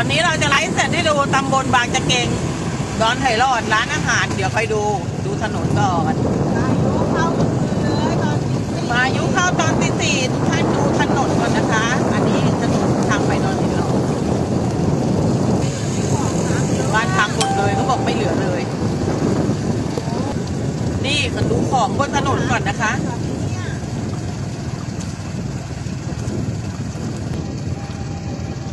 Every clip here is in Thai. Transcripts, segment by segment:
อนนี้เราจะไลฟ์เสร็จให้ดูตำบลบางจะเกงดอนไห่รอดร้านอาหาร เดี๋ยวค่อยดูดูถนนก่อนมายุเข้าตอนตีสี่ทุกท่านดูถนนก่อนนะคะ อันนี้ถนนทางไปดอนไห่รอดบ้านพังหมดเลยเขาบอกไม่เหลือเลย นี่มาดูของบนถนนก่อนนะคะ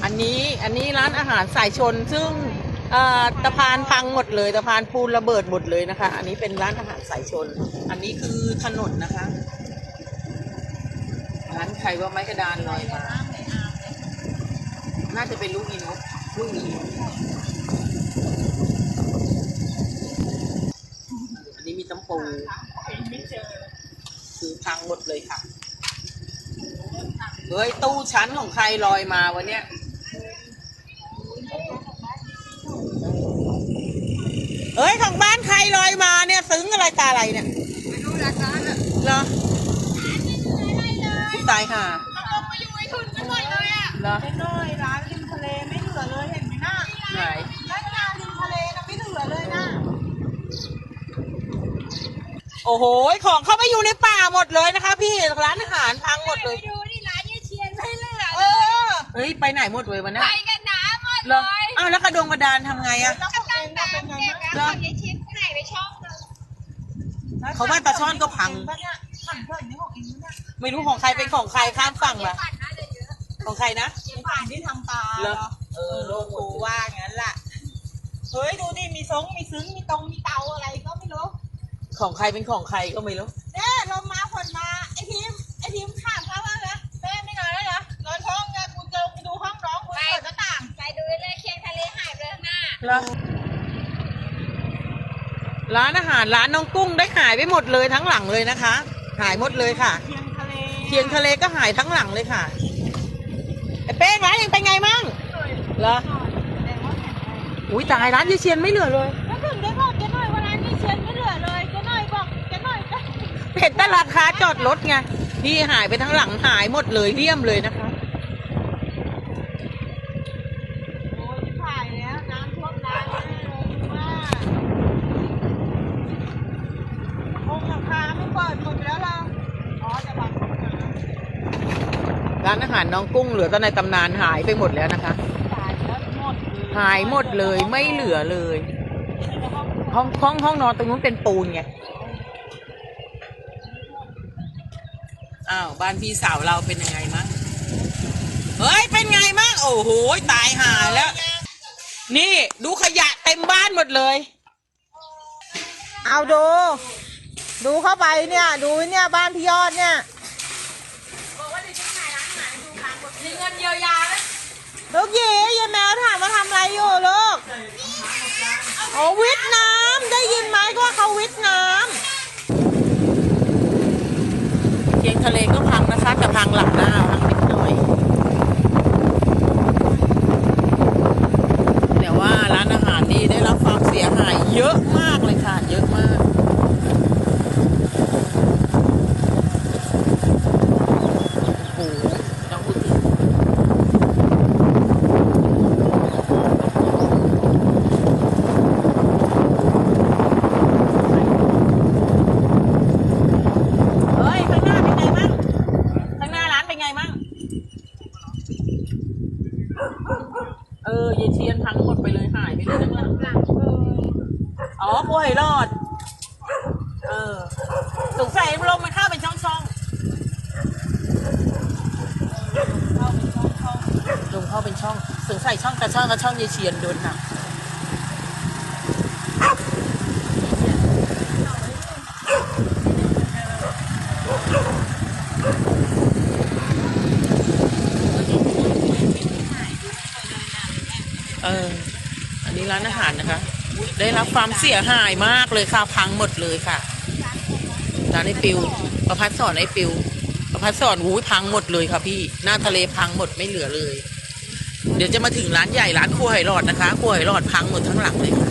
อันนี้อันนี้ร้านอาหารสายชนซึ่งตะพานพังหมดเลยตะพานปูนระเบิดหมดเลยนะคะ อันนี้เป็นร้านอาหารสายชน อันนี้คือถนนนะคะ ร้านใครว่าไม้กระดานลอยมา น่าจะเป็นลูกอีนกลูกอีนกอันนี้มีตำปูคือพังหมดเลยค่ะ เฮ้ยตู้ชั้นของใครลอยมาวันเนี้ย เฮ้ยของบ้านใครลอยมาเนี่ยซึ้งอะไรตาอะไรเนี่ยไม่รู้ราคาน่ะเหรอตายห่าลงมาอยู่ไอ้ทุนกันหน่อยเลยอะเหรอไอ้น้อยร้านริมทะเลไม่เหลือเลยเห็นไหมน่ะไหนร้านงานริมทะเลนะไม่เหลือเลยนะโอ้โหของเข้าไปอยู่ในป่าหมดเลยนะคะ พี่ร้านอาหารพังหมดเลยไปดูที่ร้านยายเชียนไม่เหลือเออเฮ้ยไปไหนหมดเลยวันนี้ไปกันหนาหมดเหรเลอยอ้าวแล้วกระดงกระดานทำไงอะ เก็บแล้วของยายเชียนที่ไหนไปช่องนึงเขาว่าตาช่อนก็พังปะเนี่ยขันเพื่อนนี่ของเองเนี่ยไม่รู้ของใครเป็นของใครข้ามฝั่งมาปั่นน่าจะเยอะของใครนะยายปั่นที่ทำปลาเหรอ เออโลโอ้กูโหว่างั้นล่ะ เฮ้ยดูดิมีซงมีซึ้งมีตรงมีเตาอะไรก็ไม่รู้ของใครเป็นของใครก็ไม่รู้เอ๊ะลมมาฝนมาไอทีมไอทีมข้ามเขาว่านะแม่ไม่นอนแล้วเหรอนอนห้องไงกูเจอกูดูห้องน้องกูเปิดหน้าต่าง ไปดูเลยเคียงทะเลหายไปข้างหน้าแล้ว ร้านอาหารร้านน้องกุ้งได้หายไปหมดเลยทั้งหลังเลยนะคะ หายหมดเลยค่ะ เคียงทะเลเทียงทะเลก็หายทั้งหลังเลยค่ะไอ้เป้งร้านยังเป็นไงมั่งเหรออุ้ยตายร้านยายเชียนไม่เหลือเลยแล้วถึงได้บอกเจ๊หน่อยว่าร้านนี้เชียนไม่เหลือเลยเจ๊หน่อยบอกเจ๊หน่อยก็เห็นแต่ราคาจอดรถไงที่หายไปทั้งหลังหายหมดเลยเลี่ยมเลยนะคะ โอ้ยถ่ายแล้วน้ำท่วมร้านแน่เลยว่าคงหลังคาไม่ เปิดหมดไปแล้วเราอ๋อจะบังคับน้ำร้านอาหารน้องกุ้งเหลือแต่ในตำนานหายไปหมดแล้วนะคะตายแล้วหมดเลยหายหมดเลยไม่เหลือเลย ห้องห้องห้องนอนตรงนู้นเป็นปูนไง อ้าวบ้านพี่สาวเราเป็นยังไงมั้ง เฮ้ยเป็นไงมั้งโอ้โหตายหาแล้ว นี่ดูขยะเต็มบ้านหมดเลย เอาดู ดูเข้าไปเนี่ย ดูเนี่ยบ้านพี่ยอดเนี่ยมีเงินเยียวยาไหมลูกหยียายแมวถามว่าทำอะไรอยู่ลูกโอ้วิทย์น้ำได้ยินไหมก็ว่าเขาวิทย์น้เทียงทะเลก็พังนะคะแต่พังหลังหน้าพังนิดหน่อย แต่ว่าร้านอาหารนี่ได้รับความเสียหายเยอะมากเลยค่ะ เยอะมาก โอ้โหต้องพูดถึงเฮ้ย ข้างหน้าเป็นไงมั่งข้างหน้าร้านเป็นไงมั่ง เออเยายเชียนพังหมดไปเลยหายไปเลยทั้งหลังำหลังเอออ๋อกล้วยรอด เออสงสัยลมมันเข้าเป็นช่องช่องลมเข้าเป็นช่อง สงสัยช่องแต่ช่องกับช่องเยายเชียนโดนหนัก เออ อันนี้ร้านอาหารนะคะ ได้รับความเสียหายมากเลยค่ะ พังหมดเลยค่ะร้านไอปิว ประพัดสอนไอปิว ประพัดสอนหูยพังหมดเลยค่ะพี่ หน้าทะเลพังหมดไม่เหลือเลย เดี๋ยวจะมาถึงร้านใหญ่ร้านครัวไหหลอดนะคะครัวไหหลอดพังหมดทั้งหลังเลยค่ะ